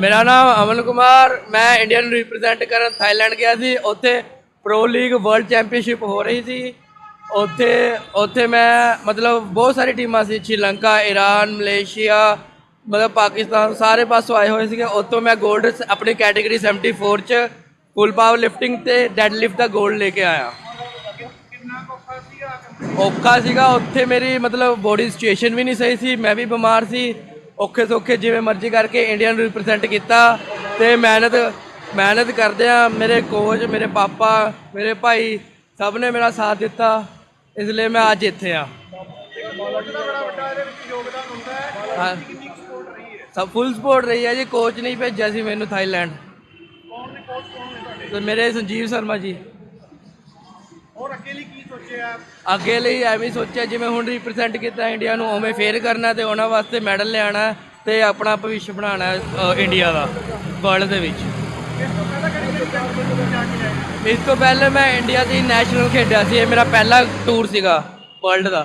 ਮੇਰਾ ਨਾਮ ਅਮਨ ਕੁਮਾਰ, ਮੈਂ ਇੰਡੀਆ ਨੂੰ ਰਿਪਰੈਜ਼ੈਂਟ ਕਰਨ ਥਾਈਲੈਂਡ ਗਿਆ ਸੀ, ਉੱਥੇ ਪ੍ਰੋ ਲੀਗ ਵਰਲਡ ਚੈਂਪੀਅਨਸ਼ਿਪ ਹੋ ਰਹੀ ਸੀ। ਉੱਥੇ ਉੱਥੇ ਮੈਂ ਮਤਲਬ ਬਹੁਤ ਸਾਰੀ ਟੀਮਾਂ ਸੀ, ਸ਼੍ਰੀਲੰਕਾ ਈਰਾਨ ਮਲੇਸ਼ੀਆ, ਮਤਲਬ ਪਾਕਿਸਤਾਨ ਸਾਰੇ ਪਾਸੋਂ ਆਏ ਹੋਏ ਸੀਗੇ। ਉੱਥੋਂ ਮੈਂ 골ਡ ਆਪਣੀ ਕੈਟਾਗਰੀ 74 ਚ ਫੁੱਲ ਪਾਵਰ ਲਿਫਟਿੰਗ ਤੇ ਡੈਡ ਲਿਫਟ ਦਾ 골ਡ ਲੈ ਕੇ ਆਇਆ। ਔਖਾ ਸੀਗਾ, ਉੱਥੇ ਮੇਰੀ ਮਤਲਬ ਬੋਡੀ ਸਿਚੁਏਸ਼ਨ ਵੀ ਨਹੀਂ ਸਹੀ ਸੀ, ਮੈਂ ਵੀ ਬਿਮਾਰ ਸੀ। ਔਖੇ ਸੌਖੇ ਜਿਵੇਂ ਮਰਜ਼ੀ ਕਰਕੇ ਇੰਡੀਆ ਨੂੰ ਰਿਪਰੈਜ਼ੈਂਟ ਕੀਤਾ ਤੇ ਮਿਹਨਤ ਮਿਹਨਤ ਕਰਦੇ ਆ ਮੇਰੇ ਕੋਚ ਮੇਰੇ ਪਾਪਾ ਮੇਰੇ ਭਾਈ ਸਭ ਨੇ ਮੇਰਾ ਸਾਥ ਦਿੱਤਾ ਇਸ ਲਈ ਮੈਂ ਅੱਜ ਇੱਥੇ ਆ। ਹਾਂ। ਸਭ ਫੁੱਲ ਸਪੋਰਟ ਰਹੀ ਹੈ ਜੀ ਕੋਚ ਨਹੀਂ ਭੇਜਿਆ ਸੀ ਮੈਨੂੰ ਥਾਈਲੈਂਡ ਮੇਰੇ ਸੰਜੀਵ ਸ਼ਰਮਾ ਜੀ। ਹੋਰ ਕੀ ਸੋਚਿਆ? ਅੱਗੇ ਲਈ ਐਵੇਂ ਸੋਚਿਆ ਜਿਵੇਂ ਹੁਣ ਰਿਪਰੈਜ਼ੈਂਟ ਕੀਤਾ ਇੰਡੀਆ ਨੂੰ ਉਵੇਂ ਫੇਰ ਕਰਨਾ ਤੇ ਉਹਨਾਂ ਵਾਸਤੇ ਮੈਡਲ ਲਿਆਣਾ ਤੇ ਆਪਣਾ ਭਵਿੱਖ ਬਣਾਉਣਾ ਅ, ਇੰਡੀਆ ਦਾ ਵਰਲਡ ਦੇ ਵਿੱਚ। ਇਸ ਤੋਂ ਪਹਿਲਾਂ ਕਿਹੜੀ ਕਿਹੜੀ ਕੰਟਰੀ ਜਾ ਕੇ ਆਏ? ਇਸ ਤੋਂ ਪਹਿਲੇ ਮੈਂ ਇੰਡੀਆ ਦੀ ਨੈਸ਼ਨਲ ਖੇਡਿਆ ਸੀ ਇਹ ਮੇਰਾ ਪਹਿਲਾ ਟੂਰ ਸੀਗਾ ਵਰਲਡ ਦਾ।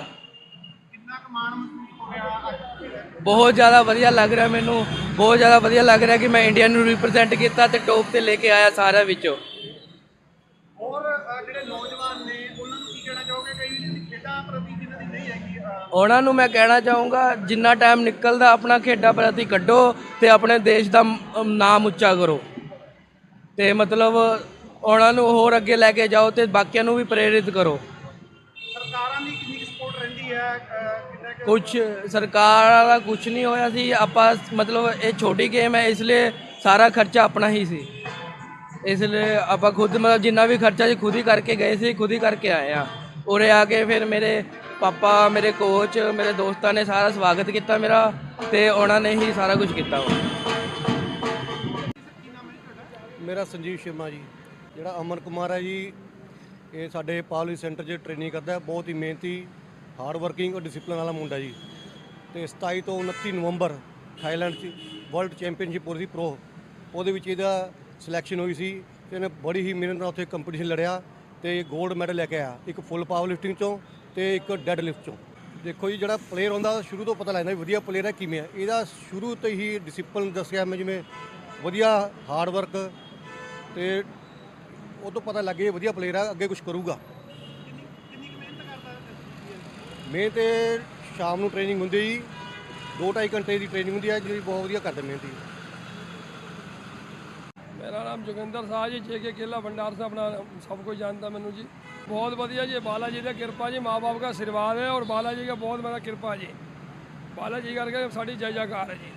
ਕਿੰਨਾ ਕੁ ਮਾਣ ਮਹਿਸੂਸ ਹੋ ਰਿਹਾ ਅੱਜ ਬਹੁਤ ਜ਼ਿਆਦਾ ਵਧੀਆ ਲੱਗ ਰਿਹਾ ਮੈਨੂੰ ਬਹੁਤ ਜ਼ਿਆਦਾ ਵਧੀਆ ਲੱਗ ਰਿਹਾ ਕਿ ਮੈਂ ਇੰਡੀਆ ਨੂੰ ਰਿਪਰੈਜ਼ੈਂਟ ਕੀਤਾ ਤੇ ਟੌਪ ਤੇ ਲੈ ਕੇ ਆਇਆ ਸਾਰਿਆਂ ਵਿੱਚੋਂ। ਹੋਰ ਅ, ਜਿਹੜੇ ਨੌਜਵਾਨ ਨੇ ਕਹਿਣਾ ਚਾਹੋਗੇ ਕਈ ਜਿਹੜੀ ਖੇਡਾਂ ਪ੍ਰਤੀ ਜਿਨ੍ਹਾਂ ਦੀ ਨਹੀਂ ਹੈਗੀ ਅ, ਉਹਨਾਂ ਨੂੰ ਮੈਂ ਕਹਿਣਾ ਚਾਹੂੰਗਾ ਜਿੰਨਾ ਟਾਈਮ ਨਿਕਲਦਾ ਆਪਣਾ ਖੇਡਾਂ ਪ੍ਰਤੀ ਕੱਢੋ ਤੇ ਆਪਣੇ ਦੇਸ਼ ਦਾ ਨਾਮ ਉੱਚਾ ਕਰੋ। ਤੇ ਮਤਲਬ ਉਹਨਾਂ ਨੂੰ ਹੋਰ ਅੱਗੇ ਲੈ ਕੇ ਜਾਓ ਤੇ ਬਾਕੀਆਂ ਨੂੰ ਵੀ ਪ੍ਰੇਰਿਤ ਕਰੋ। ਸਰਕਾਰਾਂ ਦੀ ਕਿੰਨੀ ਸਪੋਰਟ ਰਹਿੰਦੀ ਹੈ ਕੁਝ ਸਰਕਾਰ ਦਾ ਕੁਝ ਨਹੀਂ ਹੋਇਆ ਸੀ ਆਪਾਂ ਮਤਲਬ ਇਹ ਛੋਟੀ ਗੇਮ ਹੈ ਇਸ ਲਈ ਸਾਰਾ ਖਰਚਾ ਆਪਣਾ ਹੀ ਸੀ। ਇਸ ਲਈ ਆਪਾਂ ਖੁਦ ਮਤਲਬ ਜਿੰਨਾ ਵੀ ਖਰਚਾ ਜੀ ਖੁਦ ਹੀ ਕਰਕੇ ਗਏ ਸੀ, ਖੁਦ ਹੀ ਕਰਕੇ ਆਏ ਆ ਉਰੇ ਆ ਕੇ ਫਿਰ ਮੇਰੇ ਪਾਪਾ, ਮੇਰੇ ਕੋਚ ਮੇਰੇ ਦੋਸਤਾਂ ਨੇ ਸਾਰਾ ਸਵਾਗਤ ਕੀਤਾ ਮੇਰਾ ਤੇ ਉਹਨਾਂ ਨੇ ਹੀ ਸਾਰਾ ਕੁਝ ਕੀਤਾ ਮੇਰਾ ਸੰਜੀਵ ਸ਼ਰਮਾ ਜੀ। ਜਿਹੜਾ ਅਮਨ ਕੁਮਾਰ ਹੈ ਜੀ, ਇਹ ਸਾਡੇ ਪਾਲੀ ਸੈਂਟਰ 'ਚ ਟ੍ਰੇਨਿੰਗ ਕਰਦਾ ਬਹੁਤ ਹੀ ਮਿਹਨਤੀ ਹਾਰਡ ਵਰਕਿੰਗ ਔਰ ਡਿਸਪਲਿਨ ਵਾਲਾ ਮੁੰਡਾ ਜੀ। ਤੇ 27 ਤੋਂ 29 ਨਵੰਬਰ ਥਾਈਲੈਂਡ 'ਚ ਵਰਲਡ ਚੈਂਪੀਅਨਸ਼ਿਪ ਹੋ ਰਹੀ ਸੀ ਪ੍ਰੋ ਉਹਦੇ ਵਿੱਚ ਇਹਦਾ ਸਿਲੈਕਸ਼ਨ ਹੋਈ ਸੀ ਤੇ ਇਹਨੇ ਬੜੀ ਹੀ ਮਿਹਨਤ ਨਾਲ ਉੱਥੇ ਕੰਪੀਟੀਸ਼ਨ ਲੜਿਆ ਤੇ 골ਡ ਮੈਡਲ ਲੈ ਕੇ ਆਇਆ, ਇੱਕ ਫੁੱਲ ਪਾਵਰ ਲਿਫਟਿੰਗ ਚੋਂ ਤੇ ਇੱਕ ਡੈਡ ਲਿਫਟ ਚੋਂ। ਦੇਖੋ ਜੀ, ਜਿਹੜਾ ਪਲੇਅਰ ਹੁੰਦਾ, ਸ਼ੁਰੂ ਤੋਂ ਪਤਾ ਲੱਗਦਾ ਵੀ ਵਧੀਆ ਪਲੇਅਰ ਹੈ ਕਿਵੇਂ ਹੈ। ਇਹਦਾ ਸ਼ੁਰੂ ਤੋਂ ਹੀ ਡਿਸਪਲਿਨ ਦੱਸਿਆ ਮੈਂ, ਜਿਵੇਂ ਵਧੀਆ ਹਾਰਡ ਵਰਕ ਤੇ ਉਹ ਤੋਂ ਪਤਾ ਲੱਗੇ ਵਧੀਆ ਪਲੇਅਰ ਆ ਅੱਗੇ ਕੁਝ ਕਰੂਗਾ। ਮੈਂ ਤੇ ਸ਼ਾਮ ਨੂੰ ਟ੍ਰੇਨਿੰਗ ਹੁੰਦੀ ਜੀ 2.5 ਘੰਟੇ ਦੀ ਟ੍ਰੇਨਿੰਗ ਹੁੰਦੀ ਹੈ, ਜਿਹੜੀ ਬਹੁਤ ਵਧੀਆ ਕਰਦੇ ਮਿਹਨਤੀ। ਮੇਰਾ ਨਾਮ ਜੋਗਿੰਦਰ ਸਾਹਿਬ ਜੀ ਜੇ ਕੇ ਕੇਲਾ ਭੰਡਾਰ ਸਾਹਿਬ ਨਾਲ ਸਭ ਕੋਈ ਜਾਣਦਾ ਮੈਨੂੰ ਜੀ। ਬਹੁਤ ਵਧੀਆ ਜੀ ਬਾਲਾ ਜੀ ਦੀ ਕਿਰਪਾ ਜੀ ਮਾਪੇ ਦਾ ਆਸ਼ੀਰਵਾਦ ਹੈ ਔਰ ਬਾਲਾ ਜੀ ਦਾ ਬਹੁਤ ਮੇਰਾ ਕਿਰਪਾ ਜੀ। ਬਾਲਾ ਜੀ ਕਰਕੇ ਸਾਡੀ ਜੈ ਜੈਕਾਰ ਹੈ ਜੀ।